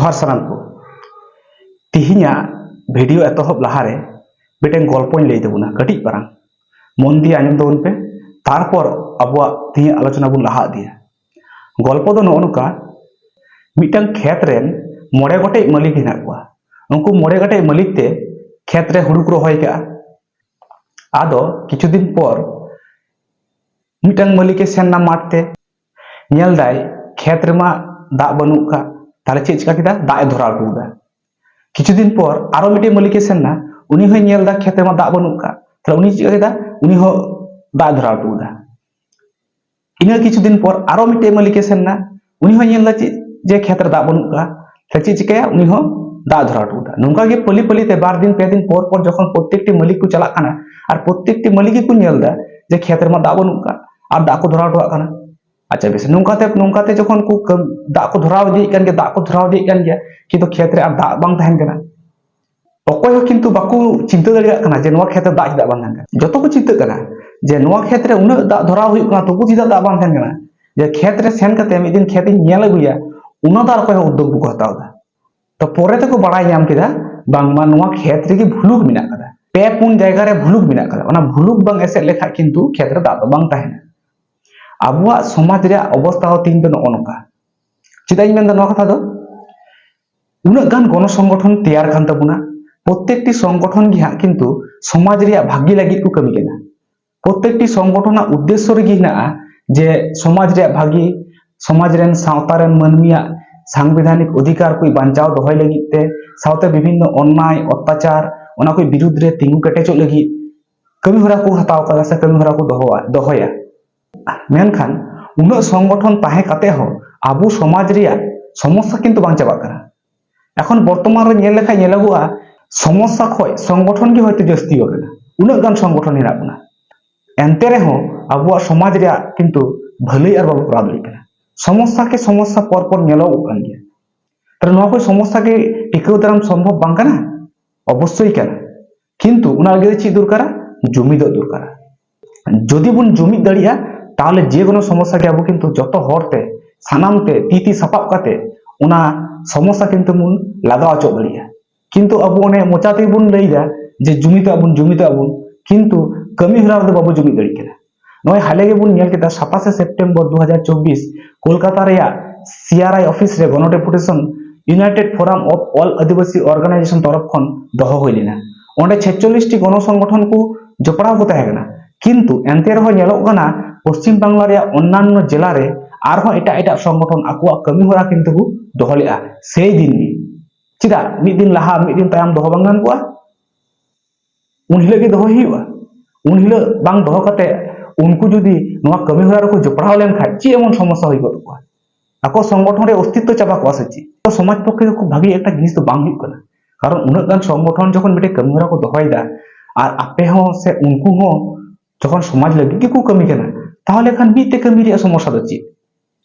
ᱡᱚᱦᱟᱨ ᱥᱟᱱᱟᱢ ᱠᱚ ᱛᱤᱦᱤᱧᱟᱜ ᱵᱷᱤᱰᱤᱭᱳ ᱮᱛᱚᱦᱚᱵ ᱞᱟᱦᱟᱨᱮ ᱢᱤᱫᱴᱮᱱ ᱜᱚᱞᱯᱚᱧ ᱞᱟᱹᱭ ᱛᱟᱵᱚᱱᱟ ᱠᱟᱹᱴᱤᱡ ᱯᱟᱨᱟᱝ ᱢᱚᱱ ᱟᱸᱡᱚᱢ ᱛᱟᱵᱚᱱ ᱯᱮ ᱛᱟᱨᱯᱚᱨ ᱟᱵᱚᱣᱟᱜ ᱛᱤᱦᱤᱧ ᱟᱞᱳᱪᱚᱱᱟ ᱵᱚᱱ ᱞᱟᱦᱟ ᱤᱫᱤᱭᱟ ᱜᱚᱞᱯᱚ ᱫᱚ ᱱᱚᱜᱼᱚ ᱱᱚᱝᱠᱟ ᱢᱤᱫᱴᱟᱝ ᱠᱷᱮᱛ ᱨᱮᱱ ᱢᱚᱬᱮ ᱜᱚᱴᱮᱡ ᱢᱟᱹᱞᱤᱠ ᱦᱮᱱᱟᱜ ᱠᱚᱣᱟ ᱩᱱᱠᱩ ᱢᱚᱬᱮ ᱜᱚᱴᱮᱡ ᱢᱟᱹᱞᱤᱠ ᱛᱮ ᱠᱷᱮᱛ ᱨᱮ ᱦᱩᱲᱩ ᱠᱚ ᱨᱚᱦᱚᱭ ᱠᱟᱜᱼᱟ ᱟᱫᱚ ᱠᱤᱪᱷᱩ ᱫᱤᱱ ᱯᱚᱨ ᱢᱤᱫᱴᱟᱝ ᱢᱟᱹᱞᱤᱠᱮ ᱥᱮᱱ ᱮᱱᱟ ᱢᱟᱴᱷ ᱛᱮ ᱧᱮᱞᱫᱟᱭ ᱠᱷᱮᱛ ᱨᱮᱢᱟ ᱫᱟᱜ ᱵᱟᱹᱱᱩᱜ ᱠᱟᱜ ᱛᱟᱦᱞᱮ ᱪᱮᱫ ᱪᱤᱠᱟ ᱠᱮᱫᱟ ᱫᱟᱜ ᱮ ᱫᱷᱚᱨᱟᱣ ᱟᱹᱜᱩᱭᱮᱫᱟ ᱠᱤᱪᱷᱩ ᱫᱤᱱ ᱯᱚᱨ ᱟᱨᱚ ᱢᱤᱫᱴᱮᱱ ᱢᱟᱹᱞᱤᱠ ᱮ ᱥᱮᱱ ᱮᱱᱟ ᱩᱱᱤ ᱦᱚᱸᱭ ᱧᱮᱞ ᱮᱫᱟ ᱠᱷᱮᱛ ᱨᱮᱢᱟ ᱫᱟᱜ ᱵᱟᱹᱱᱩᱜ ᱟᱠᱟᱫ ᱛᱟᱦᱞᱮ ᱩᱱᱤ ᱪᱤᱠᱟ ᱠᱮᱫᱟ ᱩᱱᱤ ᱦᱚᱸ ᱫᱟᱜ ᱮ ᱫᱷᱚᱨᱟᱣ ᱟᱹᱜᱩᱭᱮᱫᱟ ᱤᱱᱟᱹ ᱠᱤᱪᱷᱩ ᱫᱤᱱ ᱯᱚর ᱟᱨᱚ ᱢᱤᱫᱴᱮᱱ ᱢᱟᱹᱞᱤᱠ ᱮ ᱥᱮᱱ ᱮᱱᱟ ᱩᱱᱤ ᱦᱚᱸᱭ ᱧᱮᱞ ᱮᱫᱟ ᱪᱮᱫ ᱡᱮ ᱠᱷᱮᱛ ᱨᱮ ᱫᱟᱜ ᱵᱟᱹᱱᱩᱜ ᱟᱠᱟᱫ ᱛᱟᱦᱞᱮ ᱪᱮᱫ ᱪᱤᱠᱟᱹᱭᱟ ᱩᱱᱤ ᱦᱚᱸ দাগ ধরা টুকুটা নোংকা গিয়ে পলি পলিতে বার দিন পে দিন পর পর যখন প্রত্যেকটি মালিক কু চালাক কানা আর প্রত্যেকটি মালিক কু নেলদা যে খেতের মা দাগ বনুকা আর দাগ কো ধরা টুকা কানা अच्छा बस नौकाते नौकाते जो दाको धराव दिन दाको धराव दिन कि खेत दागना अकोयु बाको चिंता दाना जे खेत दाग चाहना जो को चिंता जे खेत उन्ना दाग धराव तबू चिदा दागना जे खेत सेन दिन खेत अगुया उन्ना दा अको उद्योग बुक हत्या तो पर तो खेत भूलुक मेरा पे पुन जैगारे भूलुक मेरा भूलुक एसे लेखा खेत दाग तो ᱟᱵᱚᱣᱟᱜ সমাজ ᱨᱮᱭᱟᱜ ᱚᱵᱚᱥᱛᱷᱟ ᱦᱚᱸ ᱛᱤᱧ ᱫᱚ ᱱᱚᱜᱼᱚ ᱱᱚᱝᱠᱟ ᱪᱮᱫᱟᱜ ᱤᱧ ᱢᱮᱱᱫᱟ ᱱᱚᱣᱟ ᱠᱟᱛᱷᱟ ᱫᱚ ᱩᱱᱟᱹᱜ ᱜᱟᱱ ᱜᱚᱱᱚ ᱥᱚᱝᱜᱚᱴᱷᱚᱱ ᱛᱮᱭᱟᱨ প্রত্যেকটি সংগঠন গিয়ে কিন্তু সমাজ রিয়া ভাগ্যে লাগি কো কামি কেনা। প্রত্যেকটি সংগঠনের উদ্দেশ্য রেগে না যে সমাজ রিয়া ভাগ্যে সমাজ রেন সাঁওতারেন মানমিয়া সাংবিধানিক অধিকার কই বাঁচাও দহাই লাগিতে সাথে বিভিন্ন অন্যায়, অত্যাচার ওনা কই বিরুদ্ধে তিঙ্গু কেটেচো লাগি কামি হরা কো হাতাও কাদা সে কামি হরা কো দহয়া। ᱢᱮᱱᱠᱷᱟᱱ ᱩᱱᱟᱹᱜ ᱥᱚᱝᱜᱚᱴᱷᱚᱱ ᱛᱟᱦᱮᱸ ᱠᱟᱛᱮ ᱦᱚᱸ ᱟᱵᱚ ᱥᱚᱢᱟᱡᱽ ᱨᱮᱭᱟᱜ ᱥᱚᱢᱚᱥᱥᱟ ᱠᱤᱱᱛᱩ ᱵᱟᱝ ᱪᱟᱵᱟᱜ ᱠᱟᱱᱟ এখন বর্তমান রে ᱧᱮᱞ ᱞᱮᱠᱷᱟᱱ ᱧᱮᱞᱚᱜᱚᱜᱼᱟ সমস্যা ᱠᱷᱚᱡ সংগঠন ᱜᱮ ᱦᱚᱭᱛᱚ ᱡᱟᱹᱥᱛᱤ ᱟᱠᱟᱱᱟ ᱩᱱᱟᱹᱜ গাᱱ সংগঠন ᱦᱮᱱᱟᱜ ᱵᱚᱱᱟ এᱱতে ᱨᱮᱦᱚᱸ ᱟᱵᱚᱣᱟᱜ ᱥᱚᱢᱟᱡᱽ ᱨᱮᱭᱟᱜ কিন্তু ᱵᱷᱟᱹᱞᱟᱹᱭ ᱟᱨ ᱵᱟᱵᱚ ᱠᱚᱨᱟᱣ ᱫᱟᱲᱮᱭᱟᱜ ᱠᱟᱱᱟ ᱥᱚᱢᱚᱥᱥᱟ কে সমস্যা পর পর ᱧᱮᱞᱚᱜᱚᱜ ᱠᱟᱱ ᱜᱮᱭᱟ তাহলে ᱱᱚᱣᱟ ᱠᱚ সমস্যা কে টিকাও দাঁড়াম সম্ভব ᱵᱟᱝ ᱠᱟᱱᱟ অবশ্যই কানা কিন্তু ওনার আগে ᱪᱮᱫ দরকার জমিদ দরকার যদি বন জমিদ দাঁড়িয়া ᱛᱟᱦᱞᱮ ᱡᱮ ᱠᱳᱱᱳ ᱥᱚᱢᱚᱥᱥᱟ ᱜᱮ ᱟᱵᱚ ᱠᱤᱱᱛᱩ ᱡᱚᱛᱚ ᱦᱚᱲᱛᱮ ᱥᱟᱱᱟᱢ ᱛᱮ ᱛᱤ ᱛᱤ ᱥᱟᱯᱟᱵ ᱠᱟᱛᱮ ᱚᱱᱟ ᱥᱚᱢᱚᱥᱥᱟ ᱠᱤᱱᱛᱩ ᱵᱚᱱ ᱞᱟᱜᱟᱣ ᱚᱪᱚ ᱫᱟᱲᱮᱭᱟᱜᱼᱟ ᱠᱤᱱᱛᱩ ᱟᱵᱚ ᱚᱱᱮ ᱢᱚᱪᱟ ᱛᱮᱜᱮ ᱵᱚᱱ ᱞᱟᱹᱭᱫᱟ ᱡᱮ ᱡᱩᱢᱤᱫᱚᱜ ᱟᱵᱚᱱ ᱡᱩᱢᱤᱫᱚᱜ ᱟᱵᱚᱱ ᱠᱤᱱᱛᱩ ᱠᱟᱹᱢᱤ ᱦᱚᱨᱟ ᱨᱮᱫᱚ ᱵᱟᱵᱚ ᱡᱩᱢᱤᱫ ᱫᱟᱲᱮᱭᱟᱜ ᱠᱟᱱᱟ ᱱᱚᱜᱼᱚᱭ ᱦᱟᱞᱮ ᱜᱮᱵᱚᱱ ᱧᱮᱞ ᱠᱮᱫᱟ ᱥᱟᱛᱟᱥᱮ ᱥᱮᱯᱴᱮᱢᱵᱚᱨ ᱫᱩ ᱦᱟᱡᱟᱨ ᱪᱚᱵᱵᱤᱥ ᱠᱳᱞᱠᱟᱛᱟ ᱨᱮᱭᱟᱜ সিআরআই অফিস রে গণ deputation united forum of all Adivasi organisation তরফ খন দহ হইলিনা অনেক ছেচল্লিশটি গণ সংগঠন কু জপড়াও কো তাহেগনা ᱠᱤᱱᱛᱩ ᱮᱱᱛᱮ ᱨᱮᱦᱚᱸ ᱧᱮᱞᱚᱜ ᱠᱟᱱᱟ ᱯᱚᱥᱪᱤᱢ ᱵᱟᱝᱞᱟ ᱨᱮᱭᱟᱜ ᱚᱱᱱᱟᱱᱱᱚ ᱡᱮᱞᱟ ᱨᱮ ᱟᱨᱦᱚᱸ ᱮᱴᱟᱜ ᱮᱴᱟᱜ ᱥᱚᱝᱜᱚᱴᱷᱚᱱ ᱟᱠᱚᱣᱟᱜ ᱠᱟᱹᱢᱤ ᱦᱚᱨᱟ ᱠᱤᱱᱛᱩ ᱠᱚ ᱫᱚᱦᱚ ᱞᱮᱜᱼᱟ ᱥᱮᱭ ᱫᱤᱱ ᱜᱮ ᱪᱮᱫᱟᱜ ᱢᱤᱫ ᱫᱤᱱ ᱞᱟᱦᱟ ᱢᱤᱫ ᱫᱤᱱ ᱛᱟᱭᱚᱢ ᱫᱚᱦᱚ ᱵᱟᱝ ᱜᱟᱱ ᱠᱚᱜᱼᱟ ᱩᱱ ᱦᱤᱞᱳᱜ ᱜᱮ ᱫᱚᱦᱚᱭ ᱦᱩᱭᱩᱜᱼᱟ ᱩᱱ ᱦᱤᱞᱳᱜ ᱵᱟᱝ ᱫᱚᱦᱚ ᱠᱟᱛᱮ উনকু যদি নোয়া কামি হওয়ার উপর জোপড়াও লেন খায় চে এমন সমস্যা হয়ে গেল আকো সংগঠনের অস্তিত্ব চাপা কোয়া সেচি তো সমাজ পক্ষে খুব ভাবি একটা জিনিস তো বাং হুক কানা কারণ উনাক গান সংগঠন যখন মিটে কামি হওয়ার কো দহয়দা আর আপে হো সে উনকু হো ᱡᱚᱠᱷᱚᱱ ᱥᱚᱢᱟᱡᱽ ᱞᱟᱹᱜᱤᱫ ᱜᱮᱠᱚ ᱠᱟᱹᱢᱤ ᱠᱟᱱᱟ ᱛᱟᱦᱚᱞᱮ ᱠᱷᱟᱱ ᱢᱤᱫᱛᱮ ᱠᱟᱹᱢᱤ ᱨᱮᱭᱟᱜ ᱥᱚᱢᱚᱥᱥᱟ ᱫᱚ ᱪᱮᱫ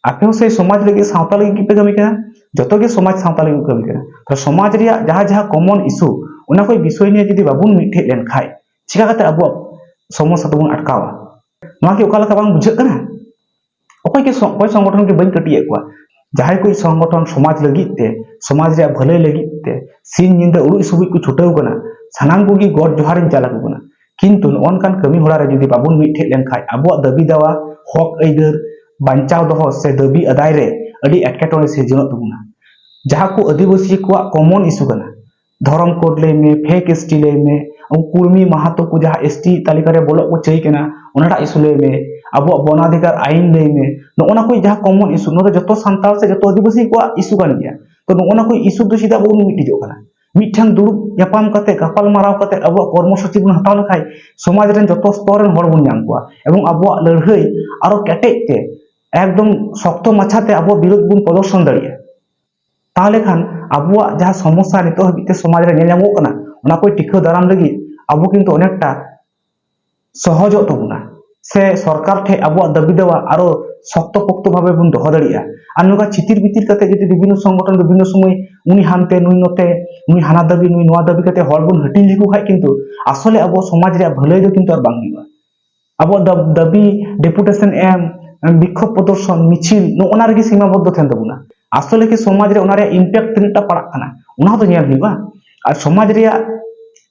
ᱟᱯᱮ ᱦᱚᱸ ᱥᱮ ᱥᱚᱢᱟᱡᱽ ᱞᱟᱹᱜᱤᱫ ᱥᱟᱶᱛᱟ ᱞᱟᱹᱜᱤᱫ ᱜᱮᱯᱮ ᱠᱟᱹᱢᱤ ᱠᱟᱱᱟ ᱡᱚᱛᱚ ᱜᱮ ᱥᱚᱢᱟᱡᱽ ᱥᱟᱶᱛᱟ ᱞᱟᱹᱜᱤᱫ ᱠᱟᱹᱢᱤ ᱠᱟᱱᱟ ᱛᱚ ᱥᱚᱢᱟᱡᱽ ᱨᱮᱭᱟᱜ ᱡᱟᱦᱟᱸ ᱡᱟᱦᱟᱸ ᱠᱚᱢᱚᱱ ᱤᱥᱩ ᱚᱱᱟ ᱠᱚ ᱵᱤᱥᱚᱭ ᱱᱤᱭᱮ ᱡᱩᱫᱤ ᱵᱟᱵᱚᱱ ᱢᱤᱫᱴᱷᱮᱡ ᱞᱮᱱᱠᱷᱟᱱ ᱪᱤᱠᱟ ᱠᱟᱛᱮ ᱟᱵᱚᱣᱟᱜ ᱥᱚᱢᱚᱥᱥᱟ ᱫᱚᱵᱚᱱ ᱟᱴᱠᱟᱣᱟ ᱱᱚᱣᱟ ᱠᱤ ᱚᱠᱟ ᱞᱮᱠᱟ ᱵᱟᱝ ᱵᱩᱡᱷᱟᱹᱜ ᱠᱟᱱᱟ ᱚᱠᱚᱭ ᱜᱮ ᱚᱠᱚᱭ সংগঠন ᱜᱮ ᱵᱟᱹᱧ ᱠᱟᱹᱴᱤᱭᱮᱫ ᱠᱚᱣᱟ ᱡᱟᱦᱟᱸᱭ ᱠᱚ ᱥᱚᱝᱜᱚᱴᱷᱚᱱ ᱥᱚᱢᱟᱡᱽ ᱞᱟᱹᱜᱤᱫ ᱛᱮ ᱥᱚᱢᱟᱡᱽ ᱨᱮᱭᱟᱜ ᱵᱷᱟᱹᱞᱟᱹᱭ ᱞᱟᱹᱜᱤᱫ ᱛᱮ ᱥᱤᱧ ᱧᱤᱫᱟᱹ ᱩᱲᱩᱡ ᱥᱩᱵᱩᱡ ᱠᱚ ᱪᱷᱩᱴᱟᱹᱣ ᱠᱟᱱᱟ ᱥᱟᱱᱟᱢ ᱠᱚᱜᱮ ᱜᱚᱰ ᱡᱚᱦᱟᱨᱤᱧ ᱪᱟᱞ ᱟᱠᱚ ᱠᱟᱱᱟ ᱠᱤᱱᱛᱩ ᱱᱚᱜᱼᱚᱱᱠᱟᱱ ᱠᱟᱹᱢᱤ ᱦᱚᱨᱟ ᱨᱮ ᱡᱩᱫᱤ ᱵᱟᱵᱚᱱ ᱢᱤᱫᱴᱷᱮᱡ ᱞᱮᱱᱠᱷᱟᱱ ᱟᱵᱚᱣᱟᱜ ᱫᱟᱹᱵᱤ ᱫᱟᱣᱟ ᱦᱚᱠ ᱟᱹᱭᱫᱟᱹᱨ ᱵᱟᱧᱪᱟᱣ ᱫᱚᱦᱚ ᱥᱮ ᱫᱟᱹᱵᱤ ᱟᱫᱟᱭ ᱨᱮ ᱟᱹᱰᱤ ᱮᱴᱠᱮᱴᱚᱬᱮ ᱥᱤᱨᱡᱚᱱᱚᱜ ᱛᱟᱵᱚᱱᱟ ᱡᱟᱦᱟᱸ ᱠᱚ ᱟᱹᱫᱤᱵᱟᱹᱥᱤ ᱠᱚᱣᱟᱜ ᱠᱚᱢᱚᱱ ᱤᱥᱩ ᱠᱟᱱᱟ ᱫᱷᱚᱨᱚᱢ ᱠᱳᱰ ᱞᱟᱹᱭ ᱢᱮ ᱯᱷᱮᱠ ᱮᱥᱴᱤ ᱞᱟᱹᱭ ᱢᱮ ᱩᱱᱠᱩ ᱠᱩᱲᱢᱤ ᱢᱟᱦᱟᱛᱚ ᱠᱚ ᱡᱟᱦᱟᱸ ᱮᱥᱴᱤ ᱛᱟᱹᱞᱤᱠᱟ ᱨᱮ ᱵᱚᱞᱚᱜ ᱠᱚ ᱪᱟᱹᱭ ᱠᱟᱱᱟ ᱚᱱᱟᱴᱟᱜ ᱤᱥᱩ ᱞᱟᱹᱭ ᱢᱮ ᱟᱵᱚᱣᱟᱜ ᱵᱚᱱᱟᱫᱷᱤᱠᱟᱨ ᱟᱹᱭᱤᱱ ᱞᱟᱹᱭ ᱢᱮ ᱱᱚᱜᱼᱚᱱᱟ ᱠᱚ ᱡᱟᱦᱟᱸ ᱠᱚᱢᱚᱱ ᱤᱥᱩ ᱱᱚᱣᱟ ᱫᱚ ᱡᱚᱛᱚ ᱥᱟᱱᱛᱟᱲ ᱥᱮ ᱡᱚᱛᱚ ᱟᱹᱫᱤᱵᱟᱹᱥᱤ ᱠᱚᱣᱟᱜ ᱤᱥᱩ ᱠᱟᱱ ᱜᱮᱭᱟ ᱛᱚ ᱱᱚᱜᱼᱚᱱᱟ ᱠᱚ ᱤᱥᱩ ᱫᱚ ᱪᱮᱫᱟᱜ ᱵᱟᱵᱚᱱ ᱢᱤᱫᱴᱤᱡᱚᱜ ᱠᱟᱱᱟ ᱢᱤᱫᱴᱷᱮᱱ ᱫᱩᱲᱩᱵ ᱧᱟᱯᱟᱢ ᱠᱟᱛᱮ ᱜᱟᱯᱟᱞᱢᱟᱨᱟᱣ ᱠᱟᱛᱮ ᱟᱵᱚᱣᱟᱜ ᱠᱚᱨᱢᱚᱥᱩᱪᱤ ᱵᱚᱱ ᱦᱟᱛᱟᱣ ᱞᱮᱠᱷᱟᱡ ᱥᱚᱢᱟᱡᱽ ᱨᱮᱱ ᱡᱚᱛᱚ ᱥᱛᱚᱨ ᱨᱮᱱ ᱦᱚᱲ ᱵᱚᱱ ᱧᱟᱢ ᱠᱚᱣᱟ ᱮᱵᱚᱝ ᱟᱵᱚᱣᱟᱜ ᱞᱟᱹᱲᱦᱟᱹᱭ ᱟᱨᱚ ᱠᱮᱴᱮᱡ ᱛᱮ ᱮᱠᱫᱚম ᱥᱚᱠᱛᱚ ᱢᱟᱪᱷᱟᱛᱮ ᱟᱵᱚ ᱵᱤᱨᱩᱫ ᱵᱚᱱ ᱯᱨᱚᱫᱚᱨᱥᱚᱱ ᱫᱟᱲᱮᱭᱟᱜᱼᱟ তাহলে খান আবুয়া যা সমস্যা নিতোগ বিতে সমাজে নেলামো কানা ওনা কই টিকো দারাম লাগি আবু কিন্তু অনেকটা সহজ হতো না সে সরকার ঠে ᱟᱵᱚᱣᱟᱜ দাবি দেওয়া ᱟᱨᱚ ᱥᱚᱠᱛᱚ ᱯᱚᱠᱛᱚ ᱵᱷᱟᱵᱮ ᱵᱚᱱ ᱫᱚᱦᱚ ᱫᱟᱲᱮᱭᱟᱜᱼᱟ ᱟᱨ ᱱᱚᱝᱠᱟ ᱪᱤᱛᱤᱨ ᱵᱤᱛᱤᱨ ᱠᱟᱛᱮ ᱡᱩᱫᱤ বিভিন্ন ᱥᱚᱝᱜᱚᱴᱷᱚᱱ ᱵᱤᱵᱷᱤᱱᱱᱚ ᱥᱚᱢᱚᱭ উনি হানতে, নুই নতে, নুই হানা দাবি, নুই নোয়া দাবি কাতে হল বন হটিল লিখু খাই কিন্তু আসলে আবো সমাজ রে ভালোই দো কিন্তু আর বাং। দিবা আবো দাবি ডেপুটেশন এম বিক্ষোভ প্রদর্শন মিছিল নোনা কি সীমাবদ্ধ থেন দাবুনা আসলে কি সমাজ রে ওনারে ইমপ্যাক্ট তিনটা পড়া কানা ওনা তো নিয়ে নিবা আর সমাজ রে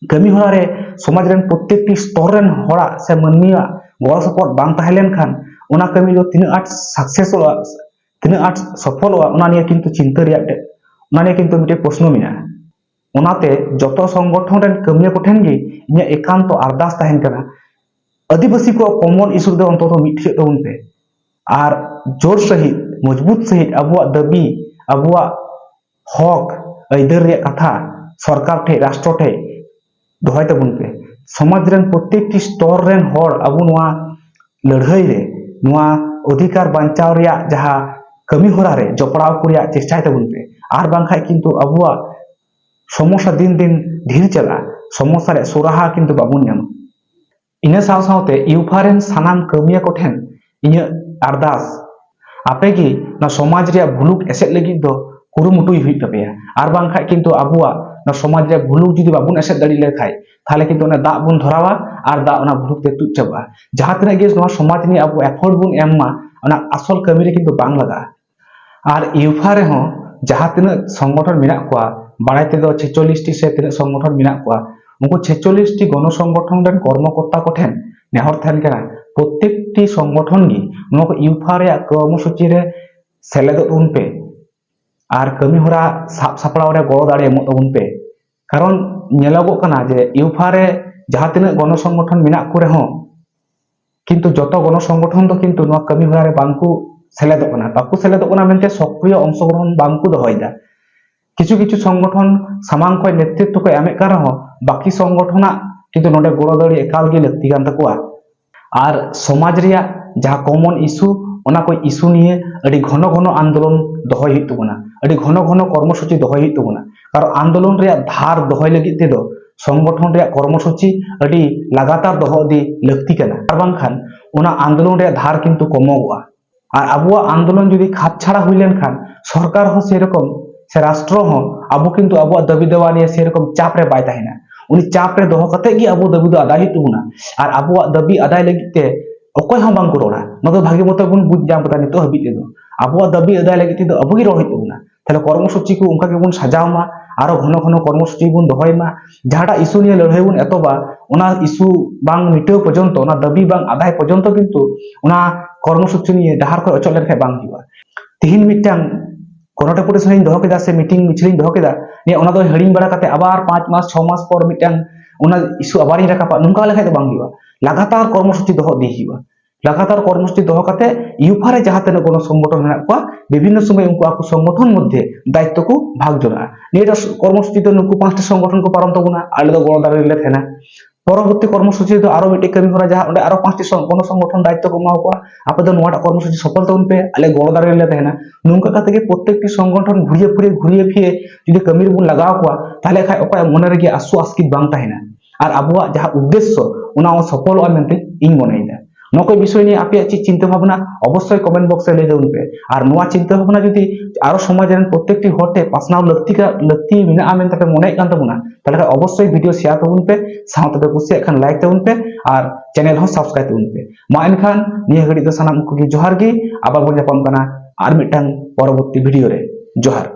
কামি হলারে সমাজ রেন প্রত্যেকটি স্তরের হড়া সে মানমিয়া गोल सपोर्ट बना कमी तीन आठ सकसेसल तीन आठ सफल चिंता मिट्टी प्रश्न मेनाते जो संगठन रे कमी को इन एकान आरदास आदिवासी कोमन कमन इश्यू अंत मिटन पे और ज़ोर सहित मज़बूत सहित अब दबी अब हक आदर कथा सरकार ठे राष्ट्र ठे दहेबन पे ᱥᱚᱢᱟᱡᱽ ᱨᱮᱱ ᱯᱨᱚᱛᱮᱠᱴᱤ ᱥᱛᱚᱨ ᱨᱮᱱ ᱦᱚᱲ ᱟᱵᱚ ᱱᱚᱣᱟ ᱞᱟᱹᱲᱦᱟᱹᱭ ᱨᱮ ᱱᱚᱣᱟ ᱚᱫᱷᱤᱠᱟᱨ ᱵᱟᱧᱪᱟᱣ ᱨᱮᱭᱟᱜ ᱡᱟᱦᱟᱸ ᱠᱟᱹᱢᱤ ᱦᱚᱨᱟ ᱨᱮ ᱡᱚᱯᱲᱟᱣ ᱠᱚ ᱨᱮᱭᱟᱜ ᱪᱮᱥᱴᱟᱭ ᱛᱟᱵᱚᱱ ᱯᱮ ᱟᱨ ᱵᱟᱝᱠᱷᱟᱡ ᱠᱤᱱᱛᱩ ᱟᱵᱚᱣᱟᱜ সমস্যা দিন দিন ঢিল ᱪᱟᱞᱟᱜᱼᱟ সমস্যা ᱨᱮᱭᱟᱜ ᱥᱚᱨᱟᱦᱟ কিন্তু ᱵᱟᱵᱚᱱ ᱧᱟᱢᱟ ᱤᱱᱟᱹ ᱥᱟᱶ ᱥᱟᱶᱛᱮ ᱤᱭᱩᱯᱷᱟ ᱨᱮᱱ ᱥᱟᱱᱟᱢ ᱠᱟᱹᱢᱤᱭᱟᱹ ᱠᱚᱴᱷᱮᱱ ᱤᱧᱟᱹᱜ ᱟᱨᱫᱟᱥ ᱟᱯᱮᱜᱮ ᱱᱚᱣᱟ ᱥᱚᱢᱟᱡᱽ ᱨᱮᱭᱟᱜ ᱵᱷᱩᱞᱩᱠ ᱮᱥᱮᱫ ᱞᱟᱹᱜᱤᱫ ᱫᱚ ᱠᱩᱨᱩᱢᱩᱴᱩᱭ ᱦᱩᱭᱩᱜ ᱛᱟᱯᱮᱭᱟ ᱟᱨ ᱵᱟᱝᱠᱷᱟᱡ ᱠᱤᱱᱛᱩ ᱟᱵᱚᱣᱟᱜ ᱱᱚᱣᱟ ᱥᱚᱢᱟᱡᱽ ᱨᱮ ᱵᱷᱩᱞᱩᱠ ᱡᱩᱫᱤ ᱵᱟᱵᱚᱱ ᱮᱥᱮᱫ ᱫᱟᱲᱮ ᱞᱮᱠᱷᱟᱡ ᱛᱟᱦᱞᱮ ᱠᱤᱱᱛᱩ ᱚᱱᱟ ᱫᱟᱜ ᱵᱚᱱ ᱫᱷᱚᱨᱟᱣᱟ ᱟᱨ ᱫᱟᱜ ᱚᱱᱟ ᱵᱷᱩᱞᱩᱠ ᱛᱮ ᱛᱩᱫ ᱪᱟᱵᱟᱜᱼᱟ ᱡᱟᱦᱟᱸ ᱛᱤᱱᱟᱹᱜ ᱜᱮ ᱱᱚᱣᱟ ᱥᱚᱢᱟᱡᱽ ᱱᱤᱭᱮ ᱟᱵᱚ ᱮᱯᱷᱳᱨᱴ ᱵᱚᱱ ᱮᱢ ᱢᱟ ᱚᱱᱟ ᱟᱥᱚᱞ ᱠᱟᱹᱢᱤ ᱨᱮ ᱠᱤᱱᱛᱩ ᱵᱟᱝ ᱞᱟᱜᱟᱜᱼᱟ ᱟᱨ ᱤᱭᱩᱯᱷᱟ ᱨᱮᱦᱚᱸ ᱡᱟᱦᱟᱸ ᱛᱤᱱᱟᱹᱜ ᱥᱚᱝᱜᱚᱴᱷᱚᱱ ᱢᱮᱱᱟᱜ ᱠᱚᱣᱟ ᱵᱟᱲᱟᱭ ᱛᱮᱫᱚ ᱪᱷᱮᱪᱚᱞᱞᱤᱥᱴᱤ ᱥᱮ ᱛᱤᱱᱟᱹᱜ ᱥᱚᱝᱜᱚᱴᱷᱚᱱ ᱢᱮᱱᱟᱜ ᱠᱚᱣᱟ ᱩᱱᱠᱩ ᱪᱷᱮᱪᱚᱞᱞᱤᱥᱴᱤ ᱜᱚᱱᱚ ᱥᱚᱝᱜᱚᱴᱷᱚᱱ ᱨᱮᱱ ᱠᱚর্মকর্তা ᱠᱚᱴᱷᱮᱱ ᱱᱮᱦᱚᱨ ᱛᱟᱦᱮᱱ ᱠᱟᱱᱟ ᱯᱨᱚᱛᱮᱠᱴᱤ ᱥᱚᱝᱜᱚᱴᱷᱚᱱ ᱜᱮ ᱱᱚᱣᱟ ᱠᱚ ᱤᱭᱩᱯᱷᱟ ᱨᱮᱭᱟᱜ কর্মসূচি ᱨᱮ ᱥᱮᱞᱮᱫᱚᱜ ᱩᱱᱯᱮ আর ᱠᱟᱹᱢᱤ ᱦᱚᱨᱟ ᱥᱟᱵ ᱥᱟᱯᱲᱟᱣ ᱨᱮ ᱜᱚᱲᱚ ᱫᱟᱲᱮ ᱮᱢᱚᱜ ᱛᱟᱵᱚᱱ ᱯᱮ ᱠᱟᱨᱚᱱ ᱧᱮᱞᱚᱜᱚᱜ ᱠᱟᱱᱟ ᱡᱮ ᱤᱭᱩᱯᱷᱟ ᱨᱮ ᱡᱟᱦᱟᱸ ᱛᱤᱱᱟᱹᱜ ᱜᱚᱱᱚ কিন্তু যত গণসংগঠন তো কিন্তু নয়া হরারে বাংকু সেলেদক বাকু সেলেদক মেনতে সক্রিয় অংশগ্রহণ বাংকু দহয়দা কিছু কিছু সংগঠন সামাং খয় নেতৃত্ব কো এমে কারহ বাকি সংগঠনা কিন্তু নডে গোড়দড়ি একাল গিয়ে লাগতি গান তাকুয়া আর সমাজ রিয়া যা কমন ইস্যু অনা কো ইস্যু নিয়ে আড়ি ঘন ঘন আন্দোলন দহয় হইতো না ᱟᱹᱰᱤ ᱜᱷᱚᱱᱚ ᱜᱷᱚᱱᱚ ᱠᱚᱨᱢᱚᱥᱩᱪᱤ ᱫᱚᱦᱚᱭ ᱦᱩᱭᱩᱜ ᱛᱟᱵᱚᱱᱟ ᱠᱟᱨᱚᱱ ᱟᱱᱫᱳᱞᱚᱱ ᱨᱮᱭᱟᱜ ᱫᱷᱟᱨ ᱫᱚᱦᱚᱭ ᱞᱟᱹᱜᱤᱫ ᱛᱮᱫᱚ সংগঠন ᱨᱮᱭᱟᱜ কর্মসূচি আদি লাগাতার দহ দি লাগতি কেনা। আর বাংখান ওনা আন্দোলন রেয়া ধার কিন্তু কমগোয়া আর আবুয়া আন্দোলন যদি খাপ ছাড়া হইলেন খান, সরকার হ সেরকম, সে রাষ্ট্র হ আবু কিন্তু আবুয়া দাবি দেওয়া নিয়ে সেরকম চাপ রে বাই তাহিনা উনি চাপ রে দহ কাতে গি আবু দাবি দো আদায় তুনা আর আবুয়া দাবি আদায় লাগি তে অকয় হ বাং করোনা নদ ভাগে মতো বুঝ জাম পতা নিতো হাবি তেদো আবুয়া দাবি আদায় লাগি তেদো আবুগি রহিত তুনা ᱛᱟᱦᱞᱮ ᱠᱚᱨᱢᱚᱥᱩᱪᱤ ᱠᱚ ᱚᱱᱠᱟ ᱜᱮᱵᱚᱱ ᱥᱟᱡᱟᱣ ᱢᱟ ᱟᱨᱚ ᱜᱷᱚᱱᱚ ᱜᱷᱚᱱᱚ ᱠᱚᱨᱢᱚᱥᱩᱪᱤ ᱵᱚᱱ ᱫᱚᱦᱚᱭ ᱢᱟ ᱡᱟᱦᱟᱸᱴᱟᱜ ᱤᱥᱩ ᱱᱤᱭᱮ ᱞᱟᱹᱲᱦᱟᱹᱭ ᱵᱚᱱ ᱮᱛᱚᱵᱟ ᱚᱱᱟ ᱤᱥᱩ ᱵᱟᱝ ᱢᱤᱴᱟᱹᱣ ᱯᱚᱨᱡᱚᱱᱛᱚ ᱚᱱᱟ ᱫᱟᱵᱤ ᱵᱟᱝ ᱟᱫᱟᱭ ᱯᱚᱨᱡᱚᱱᱛᱚ ᱠᱤᱱᱛᱩ ᱚᱱᱟ ᱠᱚᱨᱢᱚᱥᱩᱪᱤ ᱱᱤᱭᱮ ᱰᱟᱦᱟᱨ ᱠᱷᱚᱱ ᱚᱪᱚᱜ ᱞᱮᱱᱠᱷᱟᱱ ᱵᱟᱝ ᱦᱩᱭᱩᱜᱼᱟ ᱛᱤᱦᱤᱧ ᱢᱤᱫᱴᱟᱝ কনটেপুটেশন দহ কেদা সে মিটিং মিছিলিং দহ কেদা নিয়ে ওনা হিড়িং বাড়া কাতে আবার পাঁচ মাস ছ মাস পর মিটান ওনা ইস্যু আবার রাখা নুনকা লেখাই তো বাং লাগতার কর্মসূচি দহ দিয়ে ᱞᱟᱜᱟᱛᱟᱨ ᱠᱚᱨᱢᱚᱥᱴᱤ ᱫᱚᱦᱚ ᱠᱟᱛᱮ ᱤᱭᱩᱯᱷᱟ ᱨᱮ ᱡᱟᱦᱟᱸ ᱛᱤᱱᱟᱹᱜ ᱜᱚᱱᱚ ᱥᱚᱝᱜᱚᱴᱷᱚᱱ ᱢᱮᱱᱟᱜ ᱠᱚᱣᱟ ᱵᱤᱵᱷᱤᱱᱱᱚ ᱥᱚᱢᱚᱭ ᱩᱱᱠᱩ ᱟᱠᱚ ᱥᱚᱝᱜᱚᱴᱷᱚᱱ ᱢᱚᱫᱽᱫᱷᱮ ᱫᱟᱭᱤᱛᱛᱚ ᱠᱚ ᱵᱷᱟᱜ ᱡᱚᱱᱟᱜᱼᱟ ᱱᱤᱭᱟᱹ কর্মসূচি ᱫᱚ ᱱᱩᱠᱩ পাঁচটা সংগঠন ᱠᱚ ᱯᱟᱨᱚᱢ ᱛᱟᱵᱚᱱᱟ ᱟᱞᱮ ᱫᱚ ᱜᱚᱲᱚ ᱫᱟᱲᱮ ᱞᱮ ᱛᱟᱦᱮᱱᱟ পরবর্তী কর্মসূচি তো আরও মিটে কামি করা যা ওটা আরও পাঁচটি গণসংগঠন দায়িত্ব কো মাও কোয়া আপনাদের নোয়াটা কর্মসূচি সফল তখন পে আলে গড় দাঁড়িয়ে লে তেনা নুনকা কাতে প্রত্যেকটি সংগঠন ঘুরিয়ে ফিরে ঘুরিয়ে ফিরে যদি কামির বন লাগাও কোয়া, তাহলে খাই ওকা মনে রেগে আসু আসকিত বাং তাহেনা আর আবুয়া যাহা উদ্দেশ্য ওনা সফল হয় মেনতে ইন মনে ᱱᱚᱠᱚᱭ ᱵᱤᱥᱚᱭ ᱱᱤᱭᱮ ᱟᱯᱮᱭᱟᱜ ᱪᱮᱫ ᱪᱤᱱᱛᱟᱹ ᱵᱷᱟᱵᱱᱟ ᱚᱵᱚᱥᱥᱳᱭ ᱠᱚᱢᱮᱱᱴ ᱵᱚᱠᱥ ᱨᱮ ᱞᱟᱹᱭ ᱛᱟᱵᱚᱱ ᱯᱮ ᱟᱨ ᱱᱚᱣᱟ ᱪᱤᱱᱛᱟᱹ ᱵᱷᱟᱵᱱᱟ ᱡᱩᱫᱤ আরও সমাজ রেন প্রত্যেকটি হর ᱴᱷᱮᱱ ᱯᱟᱥᱱᱟᱣ ᱞᱟᱹᱠᱛᱤ ᱞᱟᱹᱠᱛᱤ ᱢᱮᱱᱟᱜᱼᱟ ᱢᱮᱱᱛᱮ ᱯᱮ ᱢᱚᱱᱮᱭᱮᱫ ᱠᱟᱱ ᱛᱟᱵᱚᱱᱟ ᱛᱟᱦᱞᱮ ᱠᱷᱟᱱ অবশ্যই ভিডিও শেয়ার ᱛᱟᱵᱚᱱ ᱯᱮ ᱥᱟᱶᱛᱮ ᱯᱮ ᱠᱩᱥᱤᱭᱟᱜ ᱠᱷᱟᱱ ᱞᱟᱭᱤᱠ ᱛᱟᱵᱚᱱ ᱯᱮ ᱟᱨ ᱪᱮᱱᱮᱞ ᱦᱚᱸ ᱥᱟᱵᱥᱠᱨᱟইᱵ ᱛᱟᱵᱚᱱ ᱯᱮ ᱢᱟ ᱮᱱᱠᱷᱟন ᱱᱤᱭᱟᱹ ᱜᱷᱟᱹᱲᱤᱡ ᱫᱚ ᱥᱟᱱᱟᱢ ᱠᱚᱜᱮ ᱡᱚᱦᱟᱨ ᱜᱮ ᱟᱵᱟᱨ ᱵᱚᱱ ᱧᱟᱯᱟᱢ ᱠᱟᱱᱟ ᱟᱨ ᱢᱤᱫᱴᱟᱝ ᱯᱚᱨᱚᱵᱚᱨᱛᱤ ᱵᱷᱤᱰᱤᱭᱳ ᱨᱮ ᱡᱚᱦᱟᱨ